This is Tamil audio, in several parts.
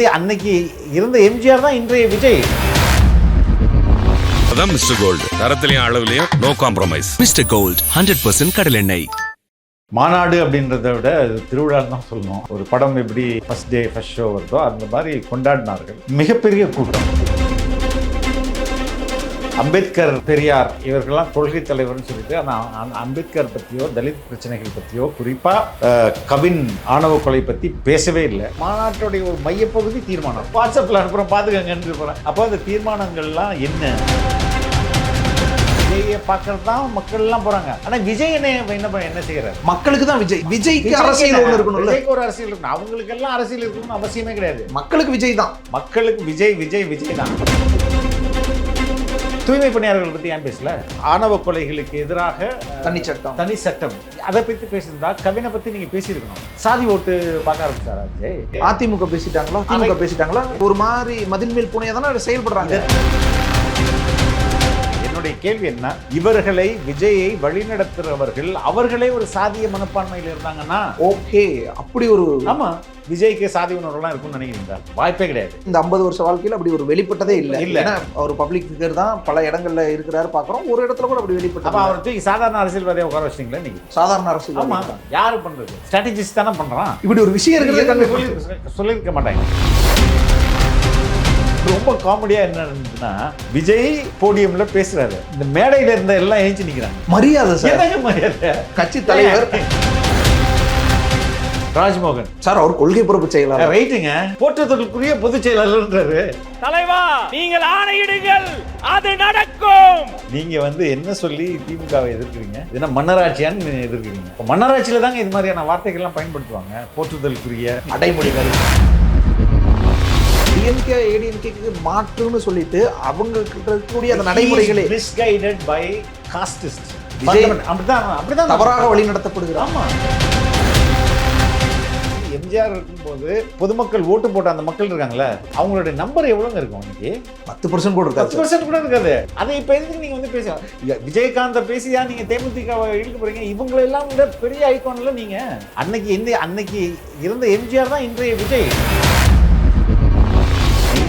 இந்த அன்னைக்கு இருந்த எம்ஜிஆர் தான் இன்றைய விஜய். அதான் மிஸ்டர் கோல்டு. தரத்திலையும் அளவுலையும் no compromise mister gold hundred percent கடலெண்ணெய் மாநாடு அப்படின்றத விட அது திருவிழான்னு தான் சொல்லணும். ஒரு படம் எப்படி ஃபர்ஸ்ட் டே ஃபர்ஸ்ட் ஷோ வருதோ அந்த மாதிரி கொண்டாடினார்கள். மிகப்பெரிய கூட்டம். அம்பேத்கர் பெரியார் இவர்கள்லாம் கொள்கை தலைவர்னு சொல்லிட்டு ஆனால் அம்பேத்கர் பற்றியோ தலித் பிரச்சனைகள் பற்றியோ குறிப்பாக கவின் ஆணவ கொலை பற்றி பேசவே இல்லை. மாநாட்டுடைய ஒரு மையப்பகுதி தீர்மானம். வாட்ஸ்அப்பில் அனுப்புகிறோம் பார்த்துக்கங்கன்னு போகிறேன் அப்போ அந்த தீர்மானங்கள்லாம் என்ன? விஜயை பார்க்கறது தான் மக்கள் எல்லாம் போறாங்க. ஆனா விஜய் என்ன என்ன என்ன செய்யறாரு மக்களுக்கு தான் விஜய். விஜய்க்கு அரசியல் என்ன? ஒண்ணு இருக்கணும்ல? விஜய்க்கு ஒரு அரசியல் இருக்கணும். அவங்களுக்கு எல்லாம் அரசியல் இருக்கணும்னு அவசியமே கிடையாது. மக்களுக்கு விஜய் தான். மக்களுக்கு விஜய் விஜய் விஜய் தான். தூய்மை பணியாளர்கள் பத்தி ஏன் பேசல? ஆணவ கொலைகளுக்கு எதிராக தனி சட்டம். தனி சட்டம். அதை பத்தி பேசியிருந்தா கவினை பத்தி நீங்க பேசியிருக்கணும். சாதி ஓட்டு பார்க்க ஆரம்பிச்சாரா அதிமுக பேசிட்டாங்களா? திமுக பேசிட்டாங்களா? ஒரு மாதிரி மதில் மேல் பூனையா தானே செயல்படுறாங்க. என்னுடைய கேள்வி என்ன? இவர்களை விஜயை வழிநடத்துறவர்கள் அவர்களே ஒரு சாதிய மனப்பான்மையில் இருந்தாங்கன்னா? ஓகே அப்படி ஒரு ஆமா விஜய்க்கு சாதி உணர்வுலாம் இருக்கும்னு நினைக்கிறீங்களா? வாய்ப்பே கிடையாது. இந்த ஐம்பது வருஷ வாழ்க்கையில அப்படி ஒரு வெளிப்பட்டதே இல்ல. இல்ல. ஏன்னா அவர் பப்ளிக் ஃபிகர் தான் பல இடங்கள்ல இருக்கிறாரு பாக்குறோம் ஒரு இடத்துல கூட அப்படி அப்ப வெளிப்பட்ட அவர் தூக்கி சாதாரண அரசியல்வாதியை உட்கார வச்சிட்டீங்களா நீங்க சாதாரண அரசியல் ஆமா யாரு பண்றது? ஸ்ட்ராட்டஜிஸ்ட் தானே பண்றான். இப்படி ஒரு விஷயம் இருக்கிறது சொல்லியிருக்க மாட்டாங்க. ரொம்ப காமெடியா என்ன இருந்துச்சுன்னா விஜய் போடியம்ல பேசுறாரு. இந்த மேடையில இருந்த எல்லாம் எழுந்து நிக்கிறாங்க. மரியாதை சார். மரியாதை? கட்சி தலைவர். ராஜ்மோகன். சார் அவர் கொள்கை பொறுப்பு செயலாளர். ரைட்டுங்க போற்றத்துக்குரிய பொதுச் செயலாளர்ன்றாரு. தலைவா நீங்கள் ஆணையிடுங்கள். அது நடக்கும். நீங்க வந்து என்ன சொல்லி திமுகவை எதிர்க்கிறீங்க? என்ன மன்னராட்சியான்னு எதிர்க்கிறீங்க. இப்ப மன்னராட்சியில தாங்க இது மாதிரியான வார்த்தைகள்லாம் பயன்படுத்துவாங்க. போற்றுதலுக்குரிய அடைமொழிகள் டிஎம்கே ஏடிஎம்கேக்கு மாற்றுன்னு சொல்லிட்டு இருக்கக்கூடிய அந்த நடைமுறைகளே மிஸ்கைடட் பை காஸ்டிஸ்ட் அப்படிதான் அப்படிதான் தவறாக வழி நடத்தப்படுகிறார் ஆமா. எம்ஜிஆர் இருக்கும்போது பொதுமக்கள் ஓட்டு போட்ட அந்த மக்கள் இருக்காங்கல்ல அவங்களுடைய நம்பர் எவ்வளவுங்க இருக்கும் இன்னைக்கு? பத்து பர்சன்ட் கூட பத்து இருக்காது பர்சன்ட் கூட இருக்காது. அதை இப்ப எதுக்கு நீங்க வந்து பேச விஜயகாந்த பேசியா நீங்க தேமுதிக இழுக்க போறீங்க. இவங்களை எல்லாம் விட பெரிய ஐகான்ல நீங்க. அன்னைக்கு இந்த அன்னைக்கு இருந்த எம்ஜிஆர் தான் இன்றைய விஜய்.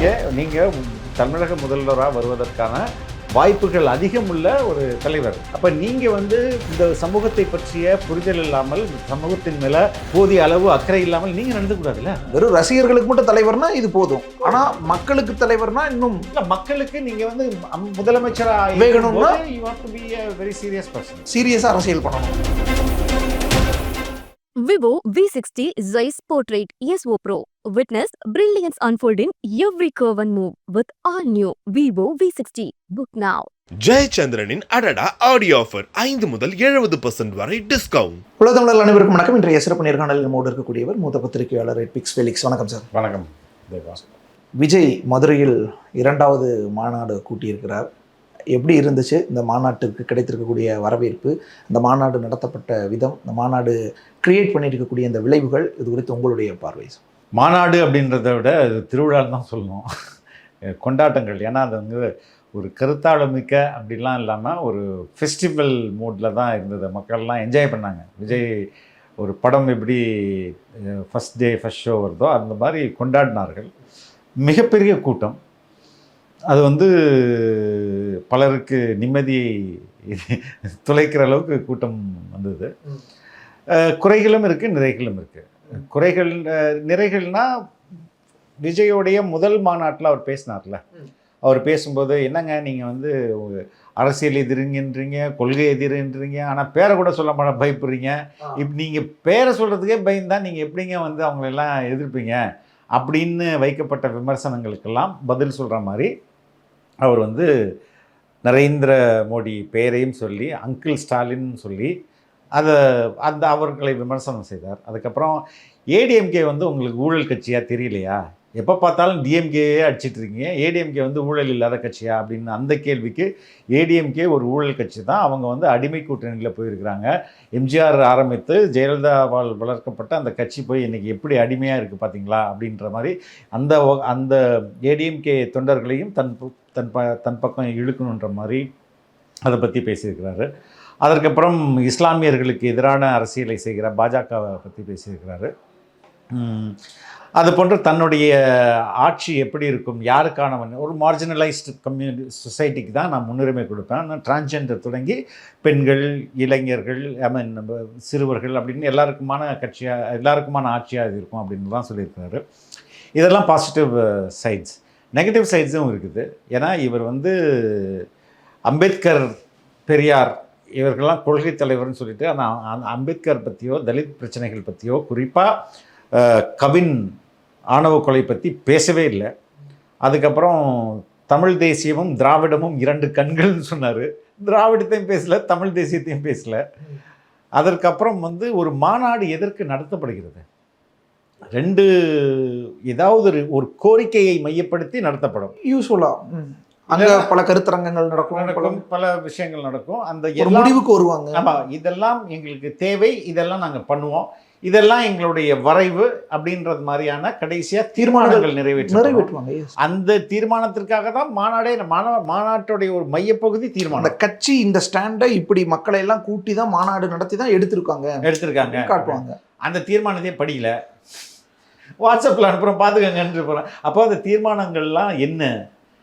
நீங்க நீங்க தமிழக முதல்வராக வருவதற்கான வாய்ப்புகள் அதிகம் உள்ள ஒரு தலைவர். அப்ப நீங்க வந்து இந்த சமூகத்தை பற்றிய புரிதல் இல்லாமல் சமூகத்தின் மேல போதிய அளவு அக்கறை இல்லாமல் நீங்க நடந்து கூடாதுல்ல? வெறும் ரசிகர்களுக்கு மட்டும் தலைவர்னா இது போதும். ஆனா மக்களுக்கு தலைவர்னா இன்னும் இல்ல மக்களுக்கு நீங்க வந்து அம்- முதலமைச்சரா வேகணும்னா? You have to be a very serious person. சீரியஸா அரசியல் பண்ணணும். Vivo V60 Zeiss Portrait ESO Pro. Witness brilliance unfold in every curve and move with all new Vivo V60. Book now. ஜெயச்சந்திரனின் அடடா ஆடியோ ஆஃபர் ஐந்து முதல் எழுபது பர்சன்ட் வரை டிஸ்கவுண்ட் உலகத்தமிழர்கள் அனைவருக்கும் வணக்கம். இன்றைய சிறப்பு நேர்காணலில் நம்மோடு இருக்கக்கூடியவர் மூத்த பத்திரிகையாளர் எட்பிக்ஸ் ஃபெலிக்ஸ் வணக்கம் சார் வணக்கம் விஜய் மதுரையில் இரண்டாவது மாநாடு கூட்டியிருக்கிறார். எப்படி இருந்துச்சு இந்த மாநாட்டுக்கு கிடைத்திருக்கக்கூடிய வரவேற்பு? இந்த மாநாடு நடத்தப்பட்ட விதம் இந்த மாநாடு கிரியேட் பண்ணியிருக்கக்கூடிய இந்த விளைவுகள் இது குறித்து உங்களுடைய பார்வை. மாநாடு அப்படின்றத விட திருவிழான்னு தான் சொல்லணும். கொண்டாட்டங்கள். ஏன்னா அது வந்து ஒரு கருத்தாளமிக்க அப்படிலாம் இல்லாமல் ஒரு ஃபெஸ்டிவல் மூடில் தான் இருந்தது. மக்கள்லாம் என்ஜாய் பண்ணாங்க. விஜய் ஒரு படம் எப்படி ஃபஸ்ட் டே ஃபஸ்ட் ஷோ வருதோ அந்த மாதிரி கொண்டாடினார்கள். மிகப்பெரிய கூட்டம். அது வந்து பலருக்கு நிம்மதியை துளைக்கிற அளவுக்கு கூட்டம் வந்தது. குறைகளும் இருக்குது நிறைகளும் இருக்குது குறைகள் அஹ் நிறைகள்னா விஜயோடைய முதல் மாநாட்டில் அவர் பேசினார்ல. அவர் பேசும்போது என்னங்க நீங்கள் வந்து அரசியல் எதிரிங்கன்றீங்க கொள்கை எதிரின்றீங்க ஆனால் பேரை கூட சொல்ல மாட்ட பயப்படுறீங்க. இப்போ நீங்கள் பேரை சொல்கிறதுக்கே பயந்தா நீங்கள் எப்படிங்க வந்து அவங்களெல்லாம் எதிர்ப்பீங்க? அப்படின்னு வைக்கப்பட்ட விமர்சனங்களுக்கெல்லாம் பதில் சொல்கிற மாதிரி அவர் வந்து நரேந்திர மோடி பெயரையும் சொல்லி அங்கிள் ஸ்டாலின் சொல்லி அதை அந்த அவர்களை விமர்சனம் செய்தார். அதுக்கப்புறம் ஏடிஎம்கே வந்து உங்களுக்கு ஊழல் கட்சியாக தெரியலையா? எப்போ பார்த்தாலும் டிஎம்கேயே அடிச்சிட்டு இருக்கீங்க ஏடிஎம்கே வந்து ஊழல் இல்லாத கட்சியா? அப்படின்னு அந்த கேள்விக்கு ஏடிஎம்கே ஒரு ஊழல் கட்சி தான். அவங்க வந்து அடிமை கூட்டணியில் போயிருக்கிறாங்க. எம்ஜிஆர் ஆரம்பித்து ஜெயலலிதாவால் வளர்க்கப்பட்ட அந்த கட்சி போய் இன்னைக்கு எப்படி அடிமையாக இருக்குது பார்த்தீங்களா அப்படின்ற மாதிரி அந்த அந்த ஏடிஎம்கே தொண்டர்களையும் தன் தன் ப தன் பக்கம் இழுக்கணுன்ற மாதிரி அதை பற்றி பேசியிருக்கிறாரு. அதற்கப்புறம் இஸ்லாமியர்களுக்கு எதிரான அரசியலை செய்கிற பாஜகவை பற்றி பேசியிருக்கிறாரு. அது போன்று தன்னுடைய ஆட்சி எப்படி இருக்கும் யாருக்கானவன் ஒரு மார்ஜினலைஸ்டு கம்யூனி சொசைட்டிக்கு தான் நான் முன்னுரிமை கொடுப்பேன். நான் டிரான்ஸ்ஜெண்டர் தொடங்கி பெண்கள் இளைஞர்கள் ஐ மீன் நம்ம சிறுவர்கள் அப்படின்னு எல்லாருக்குமான கட்சியாக எல்லாருக்குமான ஆட்சியாக இது இருக்கும் அப்படின்னு தான் சொல்லியிருக்காரு இதெல்லாம் பாசிட்டிவ் சைட்ஸ் நெகட்டிவ் சைட்ஸும் இருக்குது. ஏன்னா இவர் வந்து அம்பேத்கர் பெரியார் இவர்கள்லாம் கொள்கை தலைவர்னு சொல்லிட்டு ஆனால் அம்பேத்கர் பற்றியோ தலித் பிரச்சனைகள் பற்றியோ குறிப்பாக கவின் ஆணவ கொலை பற்றி பேசவே இல்லை. அதுக்கப்புறம் தமிழ் தேசியமும் திராவிடமும் இரண்டு கண்கள்னு சொன்னார். திராவிடத்தையும் பேசல தமிழ் தேசியத்தையும் பேசல. அதற்கப்புறம் வந்து ஒரு மாநாடு எதற்கு நடத்தப்படுகிறது? ரெண்டு ஏதாவது ஒரு- கோரிக்கையை மையப்படுத்தி நடத்தப்படும். யூஸ்ஃபுல்லாக அங்க பல கருத்தரங்கங்கள் நடக்கும் பல நடக்கும் பல விஷயங்கள் நடக்கும். அந்த முடிவுக்கு வருவாங்க. ஆமா இதெல்லாம் எங்களுக்கு தேவை இதெல்லாம் நாங்க பண்ணுவோம். இதெல்லாம் எங்களுடைய வரைவு அப்படின்றது மாதிரியான கடைசியா தீர்மானங்கள் நிறைவேற்ற நிறைவேற்றுவாங்க. அந்த தீர்மானத்திற்காக தான் மாநாடே மாணவ மாநாட்டுடைய ஒரு மையப்பகுதி அந்த தீர்மானம் கட்சி இந்த ஸ்டாண்டை இப்படி மக்களை எல்லாம் கூட்டி தான் மாநாடு நடத்தி தான் எடுத்திருக்காங்க. எடுத்திருக்காங்க. காட்டுவாங்க. அந்த தீர்மானத்தையே படிக்கல வாட்ஸ்அப்பில் அனுப்புகிறோம் பார்த்துக்கங்கன்னு போகிறேன் அப்போ அந்த தீர்மானங்கள்லாம் என்ன?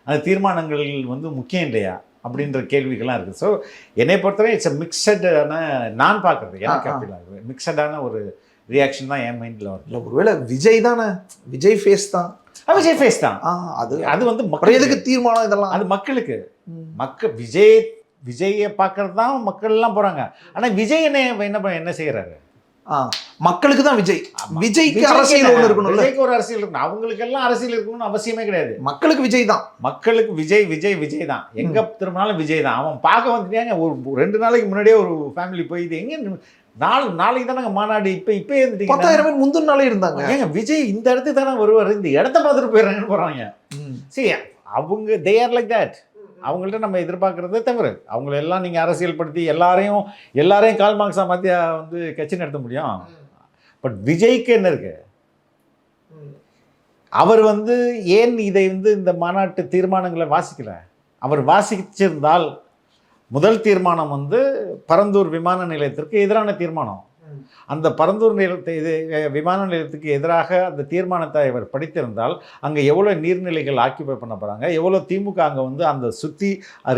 அந்த தீர்மானங்கள் வந்து முக்கியம் இல்லையா? அப்படின்ற கேள்விகள்லாம் இருக்குது. ஸோ என்னை பொறுத்தவரை இட்ஸ் மிக்சடான நான் பார்க்குறது எனக்கு. அப்படிலாம் இருக்குது. மிக்சடான ஒரு ரியாக்ஷன் தான் என் மைண்டில் வருது இல்ல ஒருவேளை விஜய் தானே? விஜய் ஃபேஸ் தான். விஜய் ஃபேஸ் தான். அது அது வந்து மக்கள் எதுக்கு தீர்மானம் இதெல்லாம்? அது மக்களுக்கு. மக்கள் விஜய் விஜயை பார்க்கறது தான் மக்கள் எல்லாம் போகிறாங்க ஆனால் விஜய் என்ன என்ன என்ன செய்கிறாரு மக்களுக்கு தான் விஜய். விஜய்க்கு அரசியல் என்ன? ஒண்ணு இருக்கணும்ல. விஜய்க்கு ஒரு அரசியல் இருக்கணும். அவங்களுக்கு எல்லாம் அரசியல் இருக்கணும்னு அவசியமே கிடையாது. மக்களுக்கு விஜய் தான். மக்களுக்கு விஜய் விஜய் விஜய் தான். எங்க திரும்பினாலும் விஜய் தான். அவன் பார்க்க வந்துட்டாங்க ஒரு ரெண்டு நாளைக்கு முன்னாடியே ஒரு ஃபேமிலி போய் இது எங்க நாலு நாளைக்கு தானே மாநாடு இப்போ இப்போ இருந்துட்டீங்க பத்தாயிரம் பேர் முந்தின நாளே இருந்தாங்க. ஏங்க விஜய் இந்த இடத்துக்கு தானே வருவார்? இந்த இடத்த பார்த்துட்டு போயிடுறாங்கன்னு போறாங்க. சரி அவங்க தே ஆர் லைக் தட் அவங்கள்ட்ட நம்ம எதிர்பார்க்கறதே தவிர அவங்கள எல்லாம் நீங்கள் அரசியல்படுத்தி எல்லாரையும் எல்லாரையும் கால் மார்க்ஸாக மாற்றி வந்து கட்சி நடத்த முடியும். பட் விஜய்க்கு என்ன இருக்கு? அவர் வந்து ஏன் இதை வந்து இந்த மாநாட்டு தீர்மானங்களை வாசிக்கல? அவர் வாசிச்சிருந்தால் முதல் தீர்மானம் வந்து பரந்தூர் விமான நிலையத்திற்கு எதிரான தீர்மானம். அந்த பரந்தூர் நிலையத்தை இது விமான நிலையத்துக்கு எதிராக அந்த தீர்மானத்தை அவர் படித்திருந்தால் அங்கே எவ்வளோ நீர்நிலைகள் ஆக்கியபை பண்ண போகிறாங்க எவ்வளோ திமுக அங்கே வந்து அந்த சுற்றி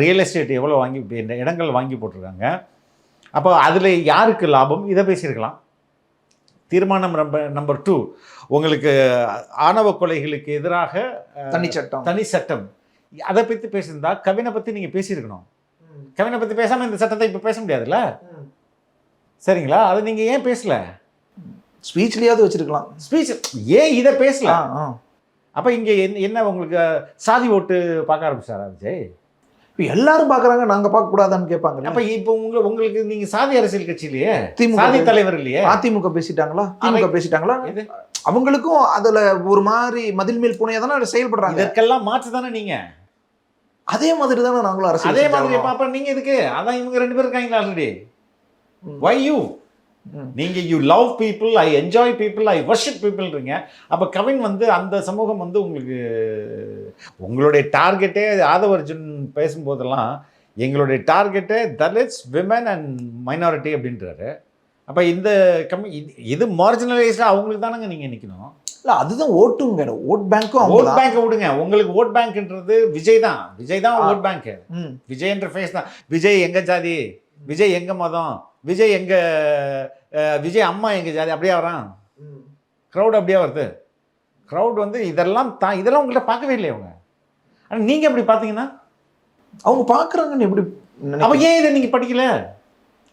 ரியல் எஸ்டேட் எவ்வளோ வாங்கி இடங்கள் வாங்கி போட்டிருக்காங்க. அப்போ அதில் யாருக்கு லாபம்? இதை பேசியிருக்கலாம். தீர்மானம் நம்பர் நம்பர் டூ உங்களுக்கு ஆணவ கொலைகளுக்கு எதிராக தனி சட்டம் தனி சட்டம் அதை பற்றி பேசியிருந்தா கவினை பற்றி நீங்கள் பேசியிருக்கணும். கவினை பற்றி பேசாமல் இந்த சட்டத்தை இப்போ பேச முடியாதுல்ல? சரிங்களா? அதை நீங்கள் ஏன் பேசல? ஸ்பீச்லயாவது வச்சிருக்கலாம். ஸ்பீச் ஏன் இதை பேசல? ஆ, ஆ. அப்போ இங்கே என்ன என்ன உங்களுக்கு சாதி ஓட்டு பார்க்க ஆரம்பிச்சாரா விஜய்? இப்ப எல்லாரும் பாக்குறாங்க நாங்க பார்க்க கூடாதான்னு கேட்பாங்க அப்போ இப்போ உங்க உங்களுக்கு நீங்கள் சாதி அரசியல் கட்சி இல்லையே திமுக சாதி தலைவர் இல்லையே அதிமுக பேசிட்டாங்களா? திமுக பேசிட்டாங்களா? அவங்களுக்கும் அதுல ஒரு மாதிரி மதில் மேல் புனையா தானே செயல்படுறாங்க. இதற்கெல்லாம் மாற்று தானே நீங்கள் அதே மாதிரி தானே நாங்களும் அரசியல் அதே மாதிரி செஞ்சாகணும். பாப்பா நீங்க எதுக்கு? அதான் இவங்க ரெண்டு பேரும் இருக்காங்களா ஆல்ரெடி. வை யூ ம். நீங்க you love people I enjoy people I worship பீப்புள்ன்றீங்க அப்ப கவின் வந்து அந்த சமூகம் வந்து உங்களுக்கு உங்களுடைய டார்கெட்டே ஆதவ அர்ஜுன் பேசும்போதெல்லாம் எங்களுடைய டார்கெட்டே தலித்ஸ் விமன் அண்ட் மைனாரிட்டி அப்படின்றாரு. அப்ப இந்த கம்மி இது- இது மார்ஜினலைஸ்டாக அவங்களுக்கு தானங்க நீங்க நிக்கணும். இல்ல அதுதான் வேணும் ஓட் பேங்க்கும் ஓட் பேங்க் விடுங்க. உங்களுக்கு ஓட் பேங்க்ன்றது விஜய் தான். விஜய் தான். Vote bank. விஜய்ன்ற ஃபேஸ் தான். விஜய் எங்க ஜாதி? விஜய் எங்க மதம்? விஜய் எங்க அஹ், விஜய் அம்மா எங்க ஜாதி அப்படியே வரான்? க்ரௌட் அப்படியே வருது? க்ரௌட் வந்து இதெல்லாம் தான் இதெல்லாம் உங்கள்கிட்ட பார்க்கவே இல்லையே அவங்க. ஆனால் நீங்க எப்படி பார்த்தீங்கன்னா? அவங்க பாக்குறாங்கன்னு எப்படி அப்ப? ஏன் இதை நீங்க படிக்கல?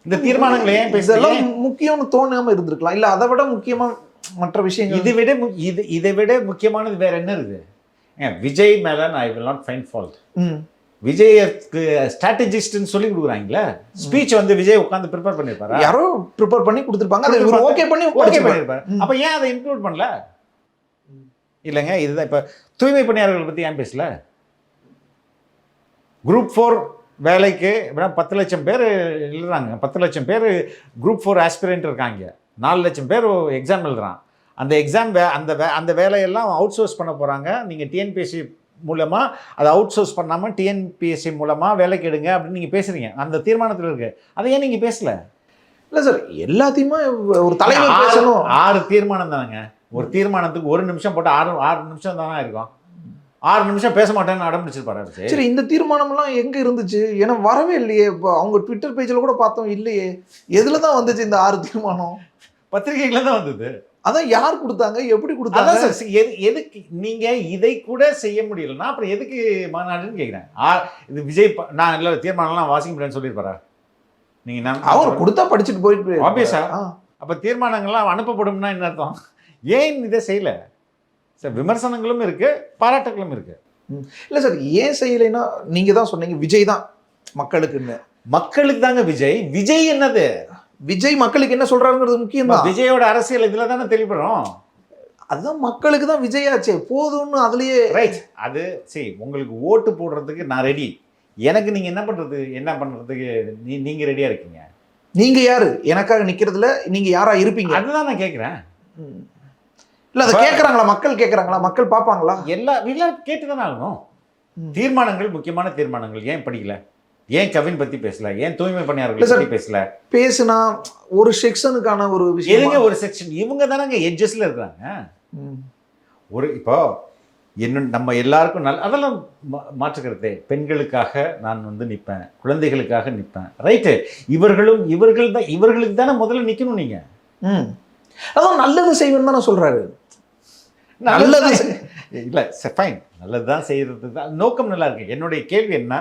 இந்த தீர்மானங்களை ஏன் இதெல்லாம் முக்கியம்னு தோணாம இருந்திருக்கலாம். இல்ல அதை விட முக்கியமா மற்ற விஷயங்கள். இதை விட இது இதை விட முக்கியமானது வேற என்ன இருக்குது? ஏன் விஜய் மேல நான் I will not find fault ம். விஜய்க்கு ஸ்ட்ராட்டஜிஸ்ட்னு சொல்லி கொடுக்குறாங்களே? ஸ்பீச் வந்து விஜய் உட்காந்து ப்ரிப்பேர் பண்ணியிருப்பாரா யாரோ ப்ரிப்பேர் பண்ணி கொடுத்துருப்பாங்க. அதை இவர் ஓகே பண்ணி ஓகே. பண்ணியிருப்பாரு ம். அப்ப ஏன் அதை இன்க்ளூட் பண்ணல? இல்லைங்க இதுதான் இப்ப தூய்மை பணியாளர்கள் பத்தி ஏன் பேசல? குரூப் ஃபோர் வேலைக்கு பத்து லட்சம் பேர் எழுதுறாங்க. பத்து லட்சம் பேர் குரூப் ஃபோர் ஆஸ்பிரண்ட் இருக்காங்க. நாலு லட்சம் பேர் எக்ஸாம் எழுதுறான். அந்த எக்ஸாம் வே அந்த வே அந்த வேலையெல்லாம் அவுட் சோர்ஸ் பண்ண போகிறாங்க நீங்கள் டிஎன்பிஎஸ்சி மூலமாக அதை அவுட் சோர்ஸ் பண்ணாமல் டிஎன்பிஎஸ்சி மூலமாக வேலைக்கு எடுங்க அப்படின்னு நீங்கள் பேசுகிறீங்க அந்த தீர்மானத்தில் இருக்குது அதை ஏன் நீங்கள் பேசல? இல்ல சார் எல்லாத்தையுமே ஒரு தலைவர் பேசணும். ஆறு தீர்மானம் தானங்க. ஒரு தீர்மானத்துக்கு ஒரு நிமிஷம் போட்டு ஆறு ஆறு நிமிஷம் தானே இருக்கும். ஆறு நிமிஷம் பேச மாட்டேன்னு அடம் பிடிச்சிருப்பாரு அவரு. சரி. இந்த தீர்மானம்லாம் எங்க இருந்துச்சு? ஏன்னா வரவே இல்லையே. இப்போ அவங்க ட்விட்டர் பேஜில் கூட பார்த்தோம் இல்லையே. எதுல தான் வந்துச்சு இந்த ஆறு தீர்மானம்? பத்திரிகைகள்ல தான் வந்தது. அதான் யார் கொடுத்தாங்க? எப்படி கொடுத்தாங்க? சார் எது எதுக்கு நீங்க இதை கூட செய்ய முடியலன்னா அப்புறம் எதுக்கு மாநாடுன்னு கேட்குறேன் ஆ இது விஜய் நான் இல்லை தீர்மானம்லாம் வாசிக்க முடியாதுன்னு சொல்லியிருப்பாரா? நீங்க நான் அவர் கொடுத்தா படிச்சுட்டு போயிட்டு Obvious ஆ? ஆ. அப்போ தீர்மானங்கள்லாம் அனுப்பப்படும்னா என்ன அர்த்தம்? ஏன் இதை செய்யல? சார் விமர்சனங்களும் இருக்கு பாராட்டுகளும் இருக்கு. இல்ல சார் ஏன் செய்யலைன்னா நீங்க தான் சொன்னீங்க விஜய் தான் மக்களுக்குன்னு. மக்களுக்கு தாங்க விஜய். விஜய் என்னது? விஜய் மக்களுக்கு என்ன சொல்றாருங்கிறது முக்கியம் தான் விஜயோட அரசியல் இதுல தானே தெளிப்படுறோம் அதுதான் மக்களுக்கு தான் விஜயாச்சே. போதும்னு அதுலயே ரைட் அது சரி உங்களுக்கு ஓட்டு போடுறதுக்கு நான் ரெடி எனக்கு நீங்க என்ன பண்றது? என்ன பண்றதுக்கு நீ நீங்க ரெடியா இருக்கீங்க? நீங்க யாரு? எனக்காக நிக்கிறதுல நீங்க யாரா இருப்பீங்க? அதுதான் நான் கேட்குறேன். இல்ல அதை கேக்குறாங்களா? மக்கள் கேக்குறாங்களா? மக்கள் பாப்பாங்களா எல்லா எல்லாரும் கேட்டு தானே ஆகணும். தீர்மானங்கள் முக்கியமான தீர்மானங்கள் ஏன் படிக்கல? ஏன் கவின் பத்தி பேசல? ஏன் தூய்மை பணியாளர்கள். பத்தி பேசல? பேசுனா ஒரு செக்ஷனுக்கான ஒரு விஷயம்? எதுங்க ஒரு செக்ஷன்? இவங்க தானங்க எட்ஜஸ்ல இருக்கிறாங்க ஒரு இப்போ என்ன நம்ம எல்லாருக்கும் நல்ல அதெல்லாம் மாற்றுக்கிறதே. பெண்களுக்காக நான் வந்து நிற்பேன் குழந்தைகளுக்காக நிற்பேன் ரைட்டு. இவர்களும் இவர்கள் தான் இவர்களுக்கு தானே முதல்ல நிற்கணும் நீங்க. ம். அதான் நல்லது செய்வேன்னு தானே சொல்றாரு. நல்லது. இல்லை ஃபைன் நல்லது தான் செய்யறது. தான் நோக்கம் நல்லா இருக்கு. என்னுடைய கேள்வி என்ன?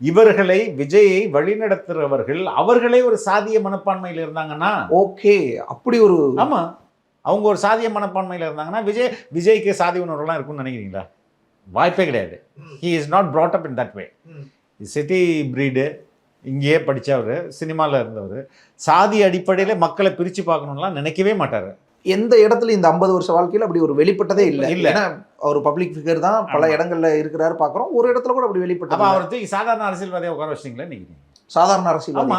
இவர்களை விஜயை வழிநடத்துறவர்கள் அவர்களே ஒரு சாதிய மனப்பான்மையில் இருந்தாங்கன்னா? ஓகே அப்படி ஒரு ஆமா. அவங்க ஒரு சாதிய மனப்பான்மையில் இருந்தாங்கன்னா விஜய் விஜய்க்கு சாதி உணர்வுலாம் இருக்கும்னு நினைக்கிறீங்களா? வாய்ப்பே கிடையாது. He is not brought up in that way. City breed இங்கேயே படித்தவர் சினிமாவில் இருந்தவர் சாதி அடிப்படையில் மக்களை பிரித்து பார்க்கணும்லாம் நினைக்கவே மாட்டார். எந்த இடத்துல இந்த ஐம்பது வருஷ வாழ்க்கையில அப்படி ஒரு வெளிப்பட்டதே இல்ல. இல்ல. ஏன்னா அவர் பப்ளிக் ஃபிகர் தான் பல. இடங்கள்ல இருக்கிறாரு பாக்குறோம் ஒரு இடத்துல கூட அப்படி அப்போ வெளிப்பட்டது அவர் தூக்கி சாதாரண அரசியல்வாதியை உட்கார வச்சிட்டீங்களா நினைக்கிறீங்க. சாதாரண அரசியல் ஆமா.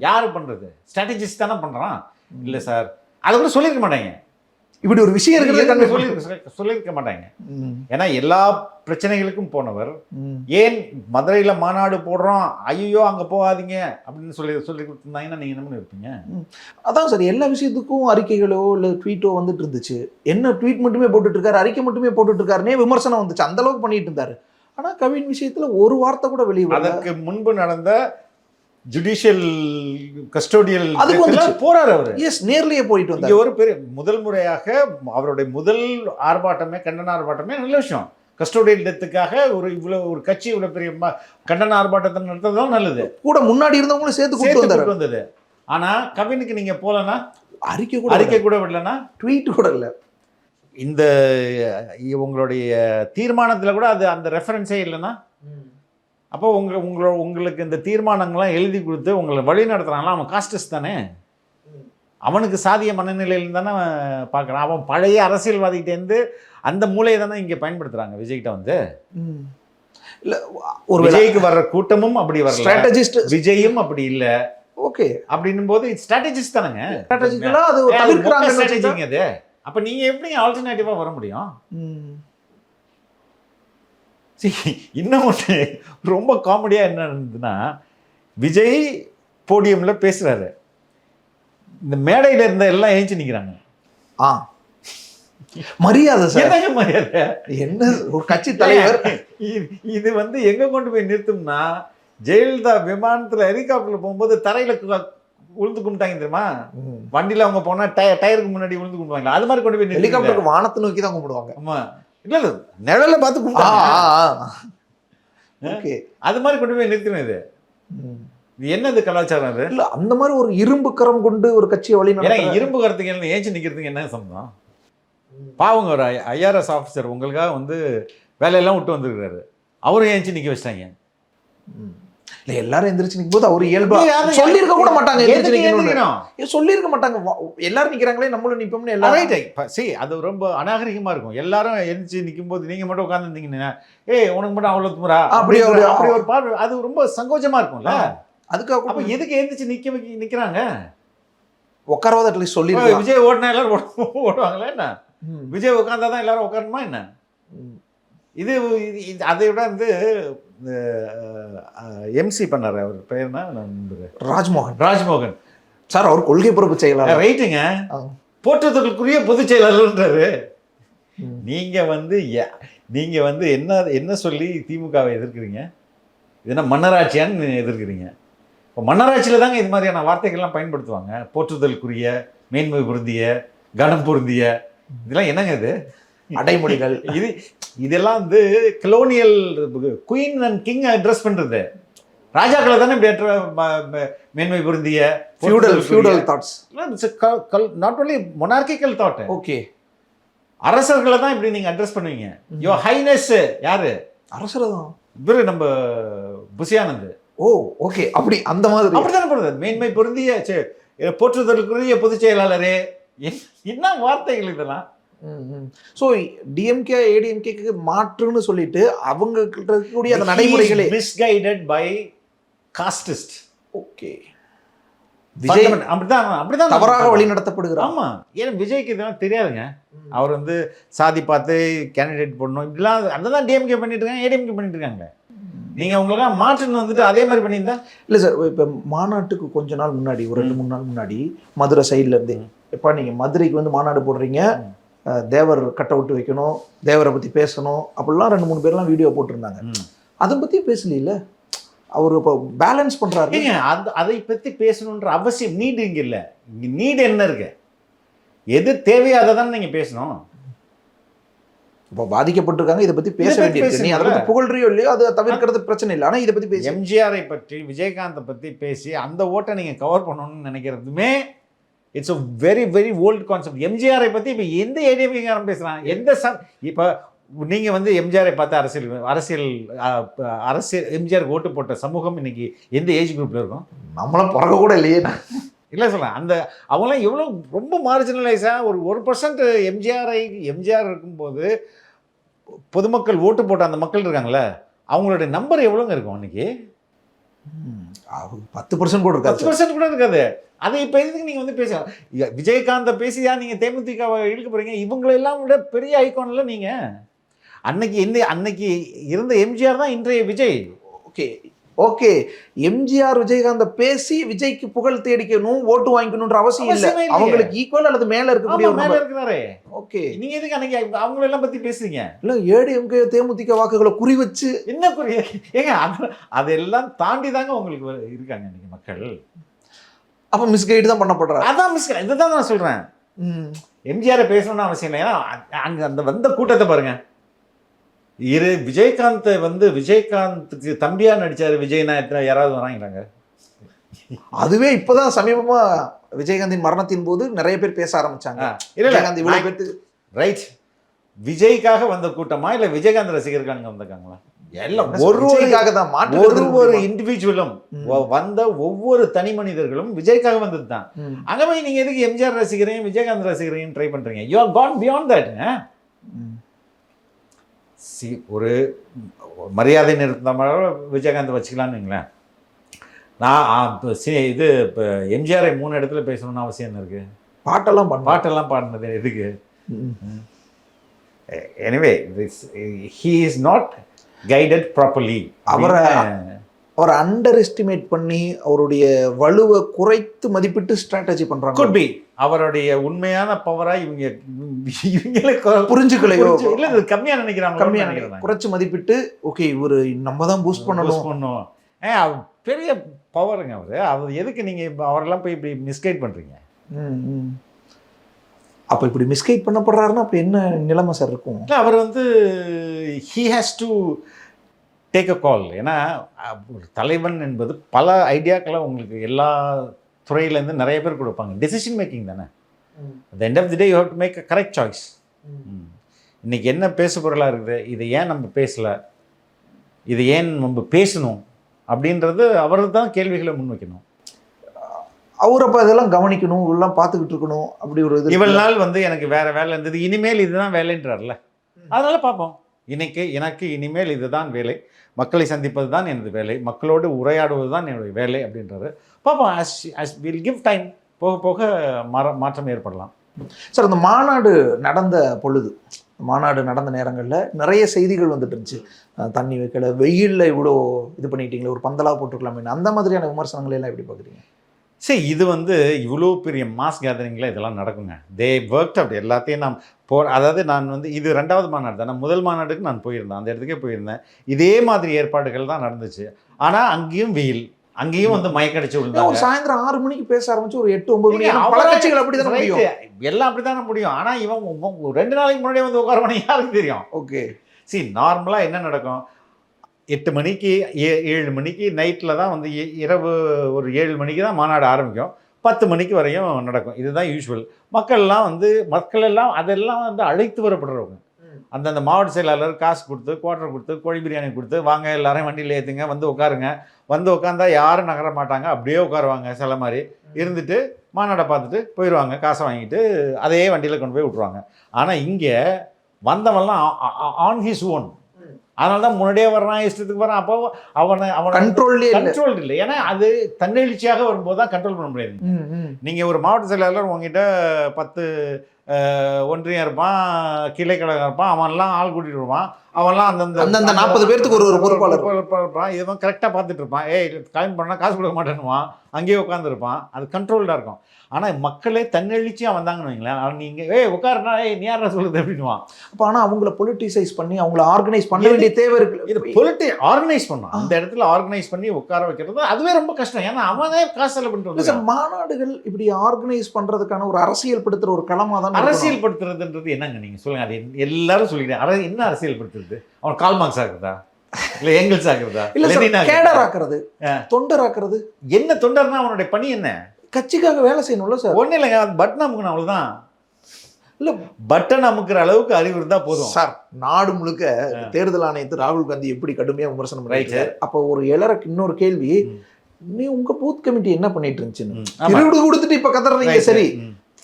யார் பண்ணுறது ஸ்ட்ராட்டஜிஸ்ட் தானே பண்ணுறான் இல்லை சார். அதை கூட சொல்லியிருக்க மாட்டாங்க. இப்படி ஒரு விஷயம் இருக்கிறது சொல்லி சொல்லியிருக்க மாட்டாங்க. ஏன்னா எல்லா பிரச்சனைகளுக்கும் போனவர். ஏன் மதுரையில் மாநாடு போடுறோம் ஐயோ அங்கே போகாதீங்க அப்படின்னு சொல்லி சொல்லி கொடுத்துருந்தாங்கன்னா நீங்கள் என்ன இருப்பீங்க அதான் சார் எல்லா விஷயத்துக்கும் அறிக்கைகளோ இல்ல ட்வீட்டோ வந்துட்டு இருந்துச்சு. என்ன ட்வீட் மட்டுமே போட்டுட்டு இருக்காரு அறிக்கை மட்டுமே போட்டுட்டு இருக்காருனே விமர்சனம் வந்துச்சு. அந்த அளவுக்கு பண்ணிட்டு இருந்தாரு. ஆனா கவின் விஷயத்துல ஒரு வார்த்தை கூட வெளியே. அதற்கு முன்பு நடந்த ஜுடிஷியல் கஸ்டோடியல் அதுக்கு வந்துச்சு. போறாரு அவரு. எஸ் நேர்லயே போயிட்டு இங்க வந்தாரு ஒரு பெரிய முதல் முறையாக அவருடைய முதல் ஆர்ப்பாட்டமே கண்டன ஆர்ப்பாட்டமே நல்ல விஷயம். கஸ்டோடியல் டெத்துக்காக ஒரு இவ்வளவு ஒரு கட்சி இவ்வளவு பெரிய ம- கண்டன ஆர்ப்பாட்டத்தை நடத்துறதும் நல்லது. கூட முன்னாடி இருந்தவங்களும் சேர்த்து சேர்த்து வந்தது. ஆனா கவினுக்கு நீங்க போலனா? அறிக்கை கூட அறிக்கை கூட விடலனா ட்வீட் கூட இல்ல இந்த உங்களுடைய தீர்மானத்துல கூட அது அந்த ரெஃபரன்ஸே இல்லைன்னா அப்போ உங்க உங்களோட உங்களுக்கு இந்த தீர்மானங்கள்லாம் எழுதி கொடுத்து உங்களை வழி நடத்துறாங்களா? அவன் காஸ்டஸ் தானே. அவனுக்கு சாதிய மனநிலையில் தானே பார்க்குறான். அவன் பழைய அரசியல்வாதிகிட்டேருந்து அந்த மூலையை தானே இங்கே பயன்படுத்துறாங்க விஜய்கிட்ட வந்து. இல்ல ஒரு விஜய்க்கு வர்ற கூட்டமும் அப்படி வரல. ஸ்ட்ராட்டஜிஸ்ட் விஜயும் அப்படி இல்ல. ஓகே. அப்படின்னும் போது ஸ்ட்ராட்டஜிஸ்ட் தானேங்க. ஸ்ட்ராட்டஜிக்கலா அது அது அப்ப நீங்க எப்படி ஆல்டர்னேட்டிவா வர முடியும்? See, இன்னும் ஒன்று ரொம்ப காமெடியாக என்ன இருந்ததுன்னா விஜய் போடியம்ல பேசுறாரு. இந்த மேடையில இருந்த எல்லாம் ஏஞ்சி நிக்கிறாங்க. ஆ. மரியாதை சார். என்னங்க மரியாதை? என்ன ஒரு கட்சி தலைவர்? இது- வந்து எங்க கொண்டு போய் நிறுத்தும்னா ஜெயலலிதா விமானத்துல ஹெலிகாப்டர்ல போகும்போது தரையில உழுந்து கும்பிட்டாங்க தெரியுமா. வண்டியில அவங்க போனா டய- டயருக்கு முன்னாடி உழுந்து கும்பிடுவாங்க அது மாதிரி கொண்டு போய். ஹெலிகாப்டருக்கு வானத்தை நோக்கி தான் கும்பிடுவாங்க. ஆமா. இல்ல இல்ல. நிழல பார்த்து ஆ. ஓகே. அது மாதிரி கொண்டு போய் நிறுத்தினது என்னது கலாச்சாரம் அது? இல்ல அந்த மாதிரி ஒரு இரும்பு கரம் கொண்டு ஒரு கட்சியை வழி இரும்பு கருத்துக்கு என்ன ஏஞ்சி நிக்கிறதுக்கு என்ன சம்பந்தம்? பாவங்க ஒரு ஐஆர்எஸ் ஆஃபீஸர் உங்களுக்காக வந்து வேலையெல்லாம் விட்டு வந்திருக்காரு அவரும் ஏஞ்சி நிக்க வச்சிட்டாங்க. இல்ல எல்லாரும் எந்திரிச்சு நிக்கும் போது அவர் இயல்பா யாரு- சொல்லியிருக்க கூட மாட்டாங்க எந்திரிச்சு? ஏன் சொல்லியிருக்க மாட்டாங்க. எல்லாரும் நிக்கிறாங்களே நம்மளும் நிப்போம்னு எல்லாரும். இப்ப see அது ரொம்ப அநாகரிகமா இருக்கும். எல்லாரும் எந்திரிச்சு நிக்கும் போது நீங்க மட்டும் உட்கார்ந்து இருந்தீங்கன்னா ஏய் உனக்கு மட்டும் அவ்வளவு துமுறா அப்படி அப்படி ஒரு- பார்வை அது ரொம்ப சங்கோஜமா இருக்கும்ல. அதுக்காக அப்ப எதுக்கு எந்திரிச்சு நிக்க வைக்க நிக்கிறாங்க? உட்காரவாத அட்லீஸ்ட் சொல்லிருக்கலாம் விஜய் ஓடினா எல்லாரும் ஓடு- ஓடுவாங்களா என்ன. விஜய் உட்கார்ந்தா தான் எல்லாரும் உட்காரணுமா என்ன? இது- அதை விட வந்து எம்சி பண்ணாரு அவர். பேர் என்ன நண்பர்? ராஜ்மோகன். ராஜ்மோகன். சார் அவர் கொள்கை பொறுப்பு செயலாளர். ரைட்டுங்க ஆ. போற்றுதலுக்குரிய பொதுச் செயலாளர்ன்றாரு. ம். நீங்க வந்து ய- நீங்க வந்து என்ன என்ன சொல்லி திமுகவை எதிர்க்கிறீங்க? இது என்ன மன்னராட்சியான்னு எதிர்க்கிறீங்க? இப்போ மன்னராட்சியில் தாங்க இது மாதிரியான வார்த்தைகள்லாம் பயன்படுத்துவாங்க. போற்றுதலுக்குரிய மேன்மை பொருந்திய கனம் பொருந்திய. இதெல்லாம் என்னங்க இது? அடைமொழிகள். இது இதெல்லாம் வந்து colonial queen and king address பண்றது. ராஜாக்களை தானே இப்படி மேன்மை பொருந்திய feudal feudal thoughts not only monarchical thought okay அரசர்களை தான் இப்படி நீங்க அட்ரஸ் பண்ணுவீங்க. யோ ஹைனஸ் யாரு? அரசர் தான். இவரு நம்ம புசியானந்த் ஓ ஓகே அப்படி அந்த மாதிரி. அப்படித்தானே பண்ணுறது மேன்மை பொருந்திய போற்றுதலுக்குரிய பொதுச் செயலாளரே. என்ன வார்த்தைகள் இதெல்லாம்? ஸோ டிஎம்கே ஏடிஎம்கேக்கு மாற்றுன்னு சொல்லிட்டு அவங்க இருக்கக்கூடிய அந்த நடைமுறைகளே misguided by casteist okay Vijay அப்படிதான் அப்படிதான் தவறாக வழி நடத்தப்படுகிறார் ஆமா. ஏன்னா விஜய்க்கு இதெல்லாம் தெரியாதுங்க. அவர் வந்து சாதி பார்த்து கேண்டிடேட் பண்ணணும் இப்படிலாம் அதெல்லாம் டிஎம்கே பண்ணிட்டு இருக்காங்க ஏடிஎம்கே பண்ணிட்டு இருக்காங்க. நீங்க உங்களுக்கெல்லாம் மாற்றுன்னு வந்துட்டு அதே மாதிரி பண்ணியிருந்தா? இல்லை சார் இப்போ மாநாட்டுக்கு கொஞ்ச நாள் முன்னாடி ஒரு ரெண்டு மூணு நாள் முன்னாடி மதுரை சைடுல இருந்து. எப்பா நீங்க மதுரைக்கு வந்து மாநாடு போடுறீங்க. தேவர் கட் அவுட் வைக்கணும் தேவரை பத்தி பேசணும் அப்படிலாம் ரெண்டு மூணு பேர்லாம் வீடியோ போட்டிருந்தாங்க. அதை பத்தி பேசல அவர் இப்போ பேலன்ஸ் ஏங்க அது அதை பத்தி பேசணுன்ற அவசியம் நீடு இங்க இல்ல. இங்க நீடு என்ன இருக்கு? எது தேவையோ அதை தானே நீங்க பேசணும்? இப்போ பாதிக்கப்பட்டிருக்காங்க இதை பத்தி பேச வேண்டியிருக்கு. நீ அதை பேசணும்ல. புகழ்றியோ இல்லையோ அதை தவிர்க்கிறது பிரச்சனை இல்லை. ஆனா இதை பத்தி பேச. எம்ஜிஆரை பற்றி விஜயகாந்தை பத்தி பேசி அந்த ஓட்டை நீங்க கவர் பண்ணணும்னு நினைக்கிறதுமே it's a very very old concept எம்ஜிஆரை பத்தி இப்போ எந்த ஏடிஎம்காரன் பேசுறான்? எந்த சம் இப்போ நீங்க வந்து எம்ஜிஆரை பார்த்து அரசியல் அரசியல் அரசியல் எம்ஜிஆர் ஓட்டு போட்ட சமூகம் இன்னைக்கு எந்த ஏஜ் குரூப்ல இருக்கும்? நம்மளாம் பிறக்க கூட இல்லையே. இல்லை சொல்கிறேன் அந்த அவங்களாம் எவ்வளோ ரொம்ப மார்ஜினலைஸாக ஒரு ஒரு பர்சன்ட் எம்ஜிஆரை எம்ஜிஆர் இருக்கும்போது பொதுமக்கள் ஓட்டு போட்ட அந்த மக்கள் இருக்காங்களே அவங்களுடைய நம்பர் எவ்வளோங்க இருக்கும் அவங்க பத்து பர்சன்ட் கூட இருக்காது. பர்சன்ட் கூட இருக்காது. அதை இப்போ எதுக்கு நீங்கள் வந்து பேச விஜயகாந்தை பேசியா நீங்கள் தேமுதிகவை இழுக்க போகிறீங்க இவங்களெல்லாம் விட பெரிய ஐகான்ல நீங்கள் அன்னைக்கு என்ன அன்னைக்கு இருந்த எம்ஜிஆர் தான் இன்றைய Vijay. Okay. Okay MGR Vijayakanth பேசி விஜய்க்கு புகழ் தேடிக்கணும் ஓட்டு வாங்கிக்கணும்ன்ற அவசியம் இல்ல. அவங்களுக்கு ஈக்குவல் அல்லது மேல இருக்கக்கூடிய மேல இருக்கிறாரே. ஓகே. நீங்க எதுக்கு அன்னைக்கு அவங்களெல்லாம் பத்தி பேசுறீங்க? இல்ல ஏடிஎம்கே தேமுதிக வாக்குகளை குறி வச்சு என்ன புரிய ஏங்க அது அதெல்லாம் தாண்டி தாங்க உங்களுக்கு இருக்காங்க இன்னைக்கு மக்கள். அப்ப மிஸ்கைடு தான் பண்ணப்படுறாரு. அதான் மிஸ் இதுதான் நான் சொல்றேன். எம்ஜிஆரை பேசணும்னு அவசியம் இல்லை. ஏன்னா அங்க அந்த வந்த கூட்டத்தை பாருங்க. இரு விஜயகாந்த் வந்து விஜயகாந்துக்கு தம்பியா நடிச்சாரு விஜய்னா எத்தனை யாராவது வராங்களாங்க அதுவே இப்பதான் சமீபமா விஜயகாந்தின் மரணத்தின் போது நிறைய பேர் பேச ஆரம்பிச்சாங்க இல்ல விஜயகாந்த் இவ்வளவு பேருக்கு ரைட் விஜய்க்காக வந்த கூட்டமா இல்ல விஜயகாந்த் ரசிகர்கள் அங்க வந்திருக்காங்களா எல்லாம் ஒரு ஒரு விஜய்க்காக தான் ஒரு ஒரு? இண்டிவிஜுவலும். வந்த ஒவ்வொரு தனி மனிதர்களும் விஜய்க்காக வந்தது தான். அங்க போய் நீங்க எதுக்கு எம்ஜிஆர் ரசிகரையும் விஜயகாந்த் ரசிகரையும் ட்ரை பண்றீங்க யூ ஆர் கான் பியாண்ட் ம். சி ஒரு மரியாதை நிறுத்த மாதிரி விஜயகாந்த் வச்சுக்கலாம்னு வைங்களேன். நான் இப்ப சி- இது இப்போ எம்ஜிஆரை மூணு இடத்துல பேசணும்னு அவசியம் என்ன இருக்கு? பாட்டெல்லாம் பண்ண பாட்டெல்லாம் பாடினது எதுக்கு. Anyway this he is not guided properly அவரை- அவரை அண்டர் எஸ்டிமேட் பண்ணி அவருடைய வலுவை குறைத்து மதிப்பிட்டு ஸ்ட்ராட்டஜி பண்றாங்க குட் பி அவருடைய உண்மையான பவரா இவங்க இவங்களுக்கு புரிஞ்சுக்கலையோ? புரிஞ்சு- இல்ல இது கம்மியா நினைக்கிறாங்க. கம்மியா குறைச்சு மதிப்பிட்டு ஓகே இவரு நம்ம தான் பூஸ்ட் பண்ணணும். பண்ணும் ஏன் அவர் பெரிய பவருங்க அவர். அவர் எதுக்கு நீங்க இப்ப அவரெல்லாம் போய் இப்படி மிஸ்கைட் பண்றீங்க? ம். அப்ப இப்படி மிஸ்கைட் பண்ணப்படுறாருன்னா அப்ப என்ன நிலைமை சார் இருக்கும்? அவர் வந்து he has to take a call ஏன்னா ஒரு தலைவன் என்பது பல ஐடியாக்களை உங்களுக்கு எல்லா துறையிலேருந்து நிறைய பேர் கொடுப்பாங்க. டெசிஷன் மேக்கிங் தானே. at the end of the day you have to make a correct choice. ம். இன்னைக்கு என்ன பேசு பொருளாக இருக்குது? இதை ஏன் நம்ம பேசல? இது ஏன் நம்ம பேசணும்? அப்படின்றது அவர் தான் கேள்விகளை முன்வைக்கணும். அவர் அப்ப இதெல்லாம் கவனிக்கணும் இதெல்லாம் பார்த்துக்கிட்டு இருக்கணும் அப்படி ஒரு இது இவ்வளவு? நாள் வந்து எனக்கு வேற வேலை இருந்தது. இனிமேல் இதுதான் வேலைன்றார்ல. அதனால பார்ப்போம். இன்னைக்கு எனக்கு இனிமேல் இதுதான் வேலை. மக்களை சந்திப்பது தான் எனது வேலை. மக்களோடு உரையாடுவது தான் என்னுடைய வேலை அப்படின்றாரு. பார்ப்போம் as as will give time போக போக மாற மாற்றம் ஏற்படலாம். சார் அந்த மாநாடு நடந்த பொழுது மாநாடு நடந்த நேரங்களில் நிறைய செய்திகள் வந்துட்டு இருந்துச்சு. தண்ணி வைக்கல வெயிலில் இவ்வளோ இது பண்ணிட்டீங்களே ஒரு பந்தலாக போட்டுருக்கலாமே அந்த மாதிரியான விமர்சனங்களை எல்லாம் எப்படி பார்க்குறீங்க? சரி இது வந்து இவ்வளோ பெரிய மாஸ் கேதரிங்கில் இதெல்லாம் நடக்குங்க. தே ஒர்க் அவுட் எல்லாத்தையும் நான் போ அதாவது நான் வந்து இது ரெண்டாவது மாநாடு தான். நான் முதல் மாநாட்டுக்கு நான் போயிருந்தேன். அந்த இடத்துக்கே போயிருந்தேன். இதே மாதிரி ஏற்பாடுகள் தான் நடந்துச்சு. ஆனால் அங்கேயும் வெயில். அங்கேயும் வந்து மயக்கடிச்சு ஒரு விழுந்தாங்க. சாயந்தரம் ஆறு மணிக்கு பேச ஆரம்பிச்சு ஒரு எட்டு ஒன்பது மணி பல கட்சிகள் அப்படிதான் right. முடியும். எல்லாம் அப்படித்தானே முடியும். ஆனால் இவன் ரெண்டு நாளைக்கு முன்னாடியே வந்து உட்காரவனே யாருக்கு தெரியும்? ஓகே. சி நார்மலாக என்ன நடக்கும்? எட்டு மணிக்கு ஏ ஏழு மணிக்கு நைட்டில் தான் வந்து இரவு ஒரு ஏழு மணிக்கு தான் மாநாடு ஆரம்பிக்கும். பத்து மணிக்கு வரையும் நடக்கும். இதுதான் யூஸ்வல் மக்கள்லாம் வந்து மக்கள் எல்லாம் அதெல்லாம் வந்து அழைத்து வரப்படுறவங்க. அந்தந்த மாவட்ட செயலாளர் காசு கொடுத்து குவார்டர் கொடுத்து கோழி பிரியாணி கொடுத்து வாங்க எல்லாரையும் வண்டியில் ஏற்றுங்க வந்து உட்காருங்க. வந்து உட்காந்தா யாரும் நகர மாட்டாங்க. அப்படியே உட்காருவாங்க சில மாதிரி. இருந்துட்டு மாநாடை பார்த்துட்டு போயிடுவாங்க காசை வாங்கிட்டு அதே வண்டியில் கொண்டு போய் விட்ருவாங்க ஆனால் இங்கே வந்தவன்லாம் ஆன் ஹிஸ் ஓன் அதனால தான் முன்னாடியே வர்றான் இஷ்டத்துக்கு வரான் அப்போ அவனை அவனை கண்ட்ரோல்லே இல்ல. கண்ட்ரோல் இல்லை. ஏன்னா அது தன்னெழுச்சியாக வரும்போது தான் கண்ட்ரோல் பண்ண முடியாது. நீங்கள் ஒரு மாவட்ட செயலாளர் உங்ககிட்ட பத்து ஒன்றியம் இருப்பான் கிளைக்கழகம் இருப்பான் அவன்லாம் ஆள் கூட்டிட்டு வருவான். அவன்லாம் அந்தந்த அந்தந்த 40 பேர்த்துக்கு ஒரு ஒரு பொறுப்பாளர். இருப்பான். இவன் கரெக்டாக பார்த்துட்டு இருப்பான். ஏய் கிளம்பி பண்ணால் காசு கொடுக்க மாட்டேன்னுவான். அங்கேயே உட்காந்துருப்பான் அது கண்ட்ரோல்டாக இருக்கும். ஆனால் மக்களே தன்னெழுச்சியாக வந்தாங்கன்னு வைங்களேன். அவன் நீங்கள் ஏய் உட்காருனா ஏய் நீ யாரா சொல்லுது அப்படின்னுவான். அப்ப ஆனா அவங்கள பொலிட்டிசைஸ் பண்ணி அவங்கள ஆர்கனைஸ் பண்ண வேண்டிய தேவை இது இருக்கு பொலிட்டி ஆர்கனைஸ் பண்ணும் அந்த இடத்துல ஆர்கனைஸ் பண்ணி உட்கார வைக்கிறது அதுவே ரொம்ப கஷ்டம். ஏன்னா அவனே காசு செலவு பண்ணிட்டு சார் மாநாடுகள் இப்படி ஆர்கனைஸ் பண்றதுக்கான ஒரு அரசியல் படுத்துற ஒரு களமா தான் அரசியல் படுத்துறதுன்றது என்னங்க நீங்க சொல்லுங்க? அது எல்லாரும் சொல்லிக்கிறேன் என்ன அரசியல் படுத்துறது அவன் கால் மார்க்ஸ் ஆகுறதா இல்ல எங்கல்ஸ் ஆகுறதா இல்ல? கேடர் ஆக்குறது. தொண்டர் ஆக்குறது என்ன தொண்டர்னா அவனுடைய பணி என்ன? கட்சிக்காக வேலை செய்யணும்ல சார் ஒண்ணு இல்லைங்க பட்டன் அமுக்கணும் அவ்வளவுதான் இல்ல பட்டன் அமுக்குற அளவுக்கு அறிவு இருந்தா போதும் சார் நாடு முழுக்க தேர்தல் ஆணையத்தை ராகுல் காந்தி எப்படி கடுமையா விமர்சனம். பண்ணிட்டு அப்போ ஒரு எலருக்கு இன்னொரு கேள்வி. நீ உங்க பூத் கமிட்டி என்ன பண்ணிட்டு இருந்துச்சுன்னு. திருடு கொடுத்துட்டு இப்ப Right. சரி.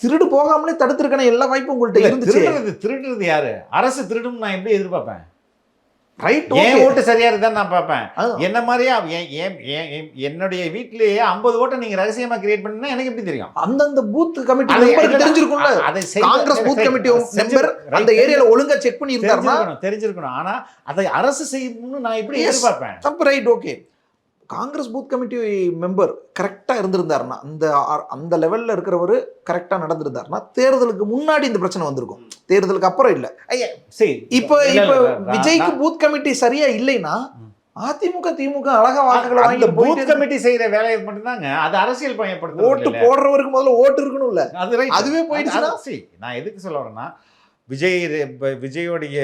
திருடு போகாமலே தடுத்திருக்கான எல்லா வாய்ப்பும் உங்கள்ட்ட இல்ல, இருந்துச்சு திருடுறது திருடுறது யாரு அரசு திருடும் நான் எப்படி எதிர்பார்ப்பேன் ரைட் என் ஓட்டு சரியா இருக்குதான் நான் பார்ப்பேன். என்ன மாதிரியா என்- என்- என்- என்- என்னுடைய வீட்லயே ஐம்பது ஓட்டை நீங்க ரகசியமா கிரியேட் பண்ணா எனக்கு எப்படி தெரியும்? அந்தந்த பூத் கமிட்டி தெரிஞ்சிருக்கும்ல. அதை காங்கிரஸ் பூத் கமிட்டி மெம்பர் அந்த ஏரியால ஒழுங்கா செக் பண்ணி இருந்தாருன்னா தெரிஞ்சிருக்கணும். ஆனா அதை அரசு செய்யணும்னு நான் எப்படி. எதிர்பார்ப்பேன்? தப்பு right okay Congress booth committee member கரெக்டா இருந்திருந்தாருன்னா அந்த அந்த லெவல்ல இருக்கிறவர் கரெக்டா நடந்திருந்தாருன்னா தேர்தலுக்கு முன்னாடி இந்த பிரச்சனை வந்திருக்கும். தேர்தலுக்கு அப்புறம் இல்ல. ஐயா சரி. இப்போ இப்போ விஜய்க்கு பூத் கமிட்டி சரியா இல்லைன்னா அதிமுக திமுக அழகா வாக்குகளை வாங்கி பூத் கமிட்டி செய்யற வேலையை மட்டும்தாங்க. அது அரசியல் ஓட்டு பயன்படுத்த போடுறவருக்கு முதல்ல ஓட்டு இருக்கணும்ல. அது right. அதுவே see, நான் எதுக்கு சொல்ல வரேன்னா விஜய் விஜயோடைய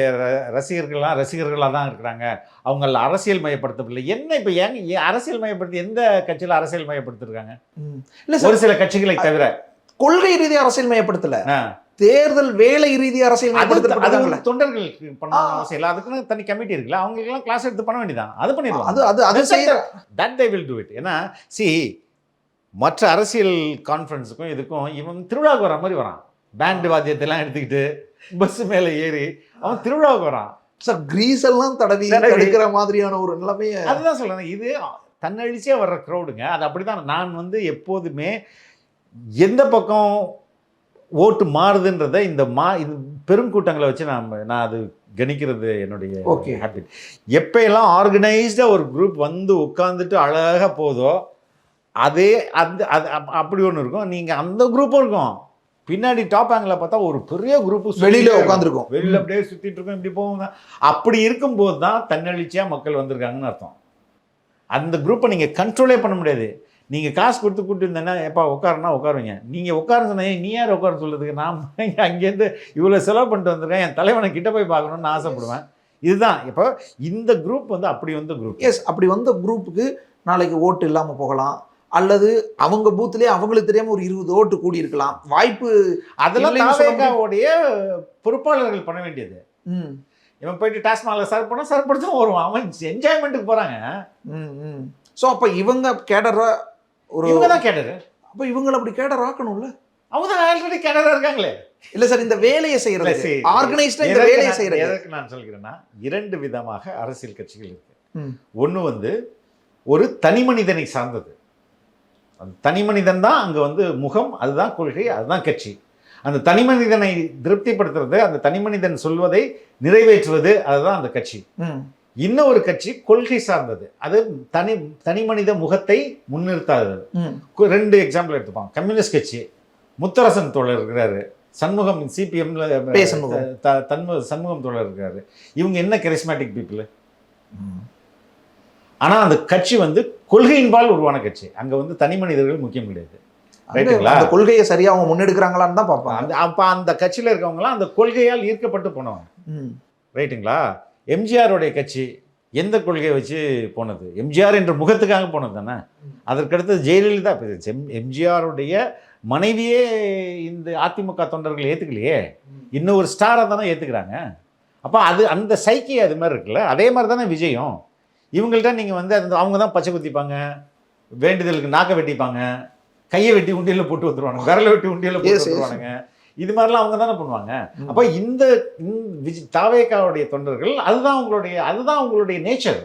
ரசிகர்கள்லாம் ரசிகர்களாக தான் இருக்கிறாங்க. அவங்கள அரசியல் மயப்படுத்தவில்லை. என்ன இப்போ ஏங்க ஏன் அரசியல் மயப்படுத்தி எந்த கட்சியில் அரசியல் மயப்படுத்திருக்காங்க. இல்ல ஒரு சில கட்சிகளை தவிர. கொள்கை ரீதியா அரசியல் மயப்படுத்தல. தேர்தல் வேலை ரீதியா அரசியல் அது தொண்டர்களுக்கு பண்ண. அவசியம் இல்லை. அதுக்குன்னு தனி கமிட்டி இருக்குல்ல. அவங்களுக்குலாம் கிளாஸ் எடுத்து பண்ண வேண்டியதான் அது பண்ணிடுவாங்க. அது அது அது செய்யற that they will do it ஏன்னா சி மற்ற அரசியல் கான்ஃபரன்ஸுக்கும் இதுக்கும் இவன் திருவிழாவுக்கு வர மாதிரி வரான். பேண்டு வாத்தியத்தெல்லாம் எடுத்துக்கிட்டு பஸ் மேலே ஏறி அவன் திருவிழாவுக்கு வரான். சார் கிரீஸ் எல்லாம் தடவி. தடுக்கிற மாதிரியான ஒரு நிலைமைய அதுதான் சொல்றேன். இது தன்னழிச்சியாக வர்ற க்ரௌடுங்க அது அப்படிதான். நான் வந்து எப்போதுமே எந்த பக்கம் ஓட்டு மாறுதுன்றதை இந்த மா இது பெருங்கூட்டங்களை வச்சு நான் நான் அது கணிக்கிறது என்னுடைய Okay. ஹேபிட் எப்பயெல்லாம் ஆர்கனைஸ்டாக ஒரு குரூப் வந்து உட்காந்துட்டு அழகாக போதோ அதே அந்த அது அப்- அப்படி ஒன்று இருக்கும். நீங்கள் அந்த குரூப்பும் இருக்கும். பின்னாடி டாப் ஆங்கிள் பார்த்தா ஒரு பெரிய குரூப் வெளியில உட்காந்துருக்கும் வெளியில அப்படியே சுத்திட்டு இருக்கோம் இப்படி போவோங்க அப்படி இருக்கும்போது தான் தன்னெழுச்சியா மக்கள் வந்திருக்காங்கன்னு அர்த்தம். அந்த குரூப்பை நீங்க கண்ட்ரோலே பண்ண முடியாது. நீங்க காசு கொடுத்து கூட்டு இருந்தேன்னா எப்பா உட்காருனா உட்காருவீங்க. நீங்க உட்கார சொன்னா நீ யார் உட்கார சொல்றதுக்கு? நான் அங்கேருந்து இவ்வளவு செலவு பண்ணிட்டு வந்திருக்கேன். என் தலைவனை கிட்ட போய் பார்க்கணும்னு நான் ஆசைப்படுவேன். இதுதான். இப்போ இந்த குரூப் வந்து அப்படி வந்த குரூப் எஸ் அப்படி வந்த குரூப்புக்கு நாளைக்கு ஓட்டு இல்லாம போகலாம். அல்லது அவங்க பூத்லயே அவங்களுக்கு தெரியாம ஒரு இருபது ஓட்டு கூடி இருக்கலாம் வாய்ப்பு அதெல்லாம் தாவேகாவுடைய பொறுப்பாளர்கள் பண்ண வேண்டியது. ம், இவன் போயிட்டு டாஸ்மாகில் சர்வ் பண்ணா சர்வ் பண்ணி தான் வருவான். அவன் என்ஜாய்மெண்ட்டுக்கு போறாங்க. ம். சோ அப்ப இவங்க கேடரா ஒரு இவங்க தான் கேட்டது அப்ப இவங்களை அப்படி கேடர் ஆக்கணும்ல? அவங்க தான் ஆல்ரெடி கேனடா இருக்காங்களே. இல்ல சார் இந்த வேலையை செய்யறது. சரி. ஆர்கனைஸ்டா இந்த வேலையை செய்யறது? எதற்கு நான் சொல்கிறேன்னா இரண்டு விதமாக அரசியல் கட்சிகள் இருக்கு. ஒன்று வந்து ஒரு தனி மனிதனை சார்ந்தது. தனி மனிதன் தான் அங்கே வந்து முகம் அதுதான் கொள்கை அதுதான் கட்சி. அந்த தனி மனிதனை திருப்திப்படுத்துறது அந்த தனி மனிதன் சொல்வதை நிறைவேற்றுவது அதுதான் அந்த கட்சி. இன்னொரு கட்சி கொள்கை சார்ந்தது. அது தனி தனி மனித முகத்தை முன்னிறுத்தாதது ம். கு- ரெண்டு எக்ஸாம்பிள் எடுத்துப்பாங்க. கம்யூனிஸ்ட் கட்சி முத்தரசன் தோழர் இருக்கிறாரு. சண்முகம் சிபிஎம்ல. சண்முகம். சண்முகம் தோழர் இருக்காரு இவங்க என்ன கரிஸ்மேட்டிக் பீப்புள் ஆனா அந்த கட்சி வந்து கொள்கையின்பால் உருவான கட்சி. அங்க வந்து தனி மனிதர்கள் முக்கியம் கிடையாது. ரைட்டுங்களா? அந்த கொள்கையை சரியா அவங்க முன்னெடுக்கிறாங்களான்னு தான் பார்ப்பாங்க. அந்த அப்ப அந்த கட்சியில இருக்கவங்கலாம் அந்த கொள்கையால் ஈர்க்கப்பட்டு போனவங்க. ம். ரைட்டுங்களா எம்ஜிஆருடைய கட்சி எந்த கொள்கையை வச்சு போனது? எம்ஜிஆர் என்ற முகத்துக்காக போனது தானே? அதற்கடுத்து ஜெயலலிதா எம் எம்ஜிஆருடைய மனைவியே இந்த அதிமுக தொண்டர்கள் ஏற்றுக்கலையே இன்னும் ஒரு ஸ்டாரை தானே ஏற்றுக்கிறாங்க அப்போ அது அந்த சைக்கி அது மாதிரி இருக்குல்ல? அதே மாதிரி தானே விஜயம். இவங்கள்ட்ட நீங்கள் வந்து அந்த அவங்க தான் பச்சை குத்திப்பாங்க வேண்டுதலுக்கு நாக்கை வெட்டிப்பாங்க கையை வெட்டி உண்டியலில் போட்டு வந்துருவாங்க விரலை வெட்டி உண்டியலில் Yes, போட்டு yes. வந்துருவாங்க இது மாதிரிலாம் அவங்க தானே பண்ணுவாங்க. அப்போ இந்த விஜய் தாவேக்காவுடைய தொண்டர்கள் அதுதான் உங்களுடைய அதுதான் உங்களுடைய நேச்சர்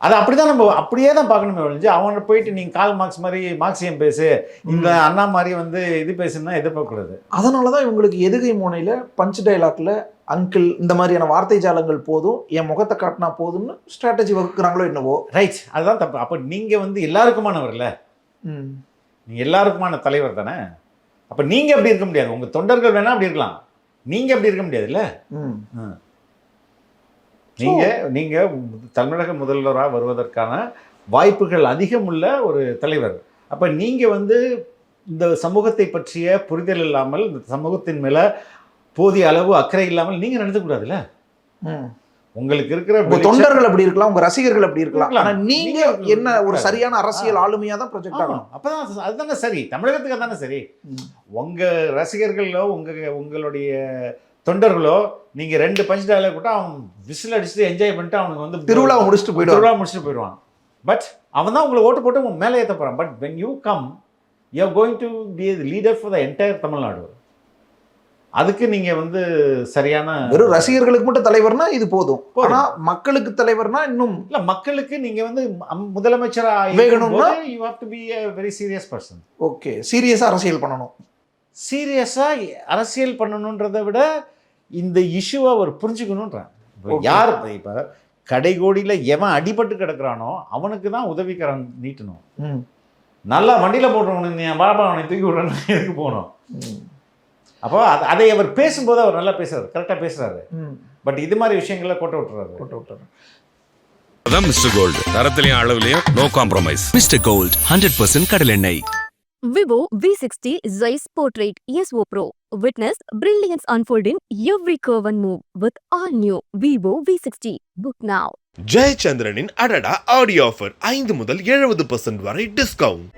அது அப்படிதான் நம்ம அப்படியே தான் பார்க்கணுமே ஒழிஞ்சு அவனை போயிட்டு நீங்க கால் மார்க்ஸ் மாதிரி மார்க்சியம் பேசு. இந்த அண்ணா மாதிரி வந்து இது பேசுனா எதிர்பார்க்கக்கூடாது அதனால தான் இவங்களுக்கு எதுகை முனையில் பஞ்ச் டைலாக்ல அங்கிள் இந்த மாதிரியான வார்த்தை ஜாலங்கள் போதும் என் முகத்தை காட்டினா போதும்னு ஸ்ட்ராட்டஜி வகுக்கிறாங்களோ என்னவோ. ரைட் அதுதான் தப்பு. அப்போ நீங்க வந்து எல்லாருக்குமானவர்ல. ம். நீங்க எல்லாருக்குமான தலைவர் தானே? அப்ப நீங்க அப்படி இருக்க முடியாது. உங்க தொண்டர்கள் வேணா அப்படி இருக்கலாம். நீங்க அப்படி இருக்க முடியாதுல்ல? ம். நீங்க நீங்க தமிழக முதல்வராக வருவதற்கான வாய்ப்புகள் அதிகம் உள்ள ஒரு தலைவர். அப்ப நீங்க வந்து இந்த சமூகத்தை பற்றிய புரிதல் இல்லாமல் இந்த சமூகத்தின் மேல போதிய அளவு அக்கறை இல்லாமல் நீங்க நடத்தக்கூடாதுல்ல உங்களுக்கு இருக்கிற உங்க தொண்டர்கள் அப்படி இருக்கலாம் உங்க ரசிகர்கள் அப்படி இருக்கலாம். ஆனா நீங்க என்ன ஒரு. சரியான அரசியல் ஆளுமையா தான் ப்ரொஜெக்ட் ஆகணும். அப்பதான் அதுதானே சரி. தமிழகத்துக்கு அதானே சரி. உங்க ரசிகர்களோ உங்க உங்களுடைய தொண்டர்களோ நீங்க ரெண்டு பஞ்ச் டயலாக் கூட அவன் விசில் அடிச்சுட்டு என்ஜாய் பண்ணிட்டு அவனுக்கு வந்து திருவிழாவை முடிச்சுட்டு போயிடுவாங்க திருவிழா முடிச்சுட்டு போயிடுவான். பட் அவன் தான் உங்களை ஓட்டு போட்டு உன் மேலே ஏற்ற போகிறான் but when you come you are going to be leader for the entire Tamil Nadu அதுக்கு நீங்க வந்து சரியான வெறும் ரசிகர்களுக்கு மட்டும் தலைவர்னா இது போதும். ஆனா மக்களுக்கு தலைவர்னா இன்னும் இல்ல மக்களுக்கு நீங்க வந்து அம்- முதலமைச்சரா வேகணும்னா? You have to be a very serious person okay சீரியஸா அரசியல் பண்ணணும். சீரியஸா அரசியல் பண்ணணுன்றதை விட இந்த இஷ்யூவை அவர் Okay. யார் இப்ப கடைகோடியில எவன் அடிபட்டு கிடக்குறானோ அவனுக்கு தான் உதவிக்கரம் நீட்டணும். நல்லா வண்டியில போடுறவனு நீ பாபா அவனை தூக்கி விடுறேன்னு எதுக்கு போகணும்? அப்போ அது அதை அவர் பேசும்போது அவர் நல்லா பேசுறாரு கரெக்டாக பேசுறாரு. பட் இது மாதிரி விஷயங்களை கோட்டை விட்டுறாரு. போட்டு விட்டுறேன் அதான் மிஸ்டர் கோல்டு தரத்திலையும் அளவுலையும் no compromise Mister Gold hundred percent கடலெண்ணெய் Vivo V sixty Zeiss portrait so pro witness brilliance unfold in every curve and move with all new Vivo V sixty book now ஜெயச்சந்திரனின் அடடா ஆடியோ ஆஃபர் ஐந்து முதல் எழுபது பர்சன்ட் வரை டிஸ்கவுண்ட்